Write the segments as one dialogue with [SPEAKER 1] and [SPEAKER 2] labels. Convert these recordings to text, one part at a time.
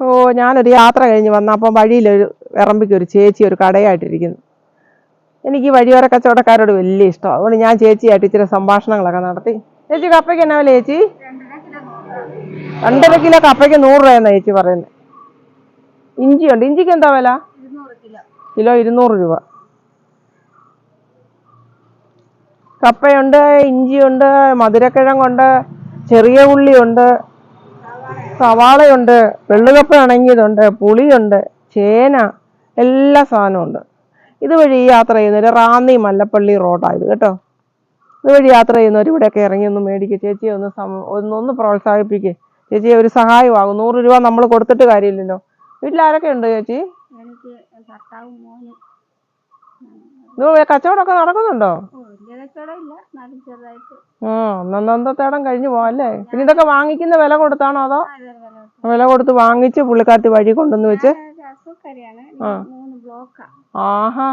[SPEAKER 1] ഓ ഞാനൊരു യാത്ര കഴിഞ്ഞ് വന്ന. അപ്പം വഴിയിലൊരു വിറമ്പിക്ക് ഒരു ചേച്ചി ഒരു കടയായിട്ടിരിക്കുന്നു. എനിക്ക് വഴിയോര കച്ചവടക്കാരോട് വലിയ ഇഷ്ടമാണ് അതുകൊണ്ട് ഞാൻ ചേച്ചിയായിട്ട് ഇച്ചിരി സംഭാഷണങ്ങളൊക്കെ നടത്തി. ചേച്ചി കപ്പയ്ക്ക് എന്നാ വില ചേച്ചി? രണ്ടര കിലോ കപ്പയ്ക്ക് നൂറ് രൂപയെന്നാ ചേച്ചി പറയുന്നത് ഇഞ്ചിയുണ്ട്. ഇഞ്ചിക്ക് എന്താ വില? കിലോ ഇരുന്നൂറ് രൂപ. കപ്പയുണ്ട് ഇഞ്ചിയുണ്ട് മധുരക്കിഴങ്ങുണ്ട് ചെറിയ ഉള്ളിയുണ്ട്. സവാളയുണ്ട് വെള്ളുകപ്പ ഉണങ്ങിയതുണ്ട് പുളിയുണ്ട് ചേന എല്ലാ സാധനവും ഉണ്ട് ഇതുവഴി യാത്ര ചെയ്യുന്നവർ റാന്നി മല്ലപ്പള്ളി റോഡായത് കേട്ടോ. ഇതുവഴി യാത്ര ചെയ്യുന്നവർ ഇവിടെയൊക്കെ ഇറങ്ങി ഒന്ന് മേടിക്കുക ചേച്ചിയെ ഒന്ന് ഒന്ന് ഒന്നൊന്ന് പ്രോത്സാഹിപ്പിക്കുക ചേച്ചിയെ ഒരു സഹായമാകും. നൂറ് രൂപ നമ്മൾ കൊടുത്തിട്ട് കാര്യമില്ലല്ലോ. വീട്ടിൽ ആരൊക്കെ ഉണ്ട് ചേച്ചി? കച്ചവടമൊക്കെ നടക്കുന്നുണ്ടോ? ആ ഒന്നൊന്നത്തേടം കഴിഞ്ഞു പോവല്ലേ? പിന്നെ ഇതൊക്കെ വാങ്ങിക്കുന്ന വില കൊടുത്താണോ അതോ
[SPEAKER 2] വില കൊടുത്ത്.
[SPEAKER 1] വാങ്ങിച്ച് പുള്ളിക്കാരത്തി വഴി കൊണ്ടുവന്ന് വെച്ച്? ആഹാ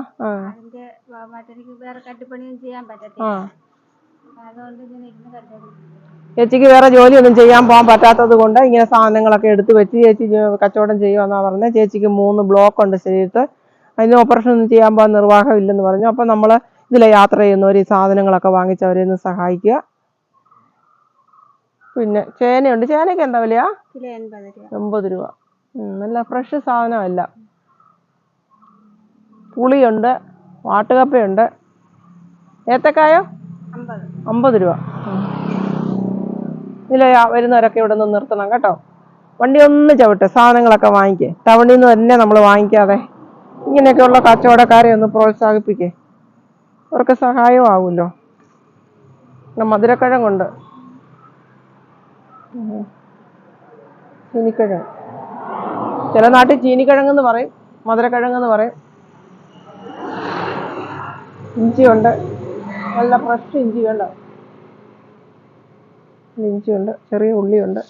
[SPEAKER 1] ചേച്ചിക്ക് വേറെ ജോലിയൊന്നും ചെയ്യാൻ പോകാൻ പറ്റാത്തത് കൊണ്ട് ഇങ്ങനെ സാധനങ്ങളൊക്കെ എടുത്തു വെച്ച് ചേച്ചി കച്ചവടം ചെയ്യുമെന്നാ പറഞ്ഞത്. ചേച്ചിക്ക് മൂന്ന് ബ്ലോക്ക് ഉണ്ട് ശരീരത്ത്. അതിന് ഓപ്പറേഷൻ ഒന്നും ചെയ്യാൻ പോകാൻ നിർവാഹം ഇല്ലെന്ന് പറഞ്ഞു. അപ്പം നമ്മൾ ഇതിലെ യാത്ര ചെയ്യുന്നവർ ഈ സാധനങ്ങളൊക്കെ വാങ്ങിച്ച് അവരെ ഒന്ന് സഹായിക്കുക. പിന്നെ ചേനയുണ്ട്. ചേനയ്ക്ക് എന്താ
[SPEAKER 2] വില എൺപത് രൂപ.
[SPEAKER 1] നല്ല ഫ്രഷ് സാധനമല്ല. പുളിയുണ്ട് വാട്ടുകപ്പയുണ്ട്. ഏത്തക്കായോ?
[SPEAKER 2] അമ്പത്.
[SPEAKER 1] അമ്പത് രൂപ. ഇതിൽ വരുന്നവരൊക്കെ ഇവിടെ നിന്ന് നിർത്തണം കേട്ടോ. വണ്ടി ഒന്ന് ചവിട്ടെ സാധനങ്ങളൊക്കെ വാങ്ങിക്കേ. ടൗണിൽ നിന്ന് തന്നെ നമ്മൾ വാങ്ങിക്കാതെ ഇങ്ങനെയൊക്കെയുള്ള കച്ചവടക്കാരെ ഒന്ന് പ്രോത്സാഹിപ്പിക്കേ. അവർക്ക് സഹായമാവുമല്ലോ. ആവുമല്ലോ ഉം. ചീനിക്കിഴങ്ങ്. ചില നാട്ടിൽ ചീനിക്കിഴങ്ങെന്ന് പറയും മധുരക്കിഴങ്ങെന്ന് പറയും. ഇഞ്ചിയുണ്ട്. നല്ല ഫ്രഷ് ഇഞ്ചി കണ്ടോ ഇഞ്ചിയുണ്ട് ചെറിയ ഉള്ളിയുണ്ട്.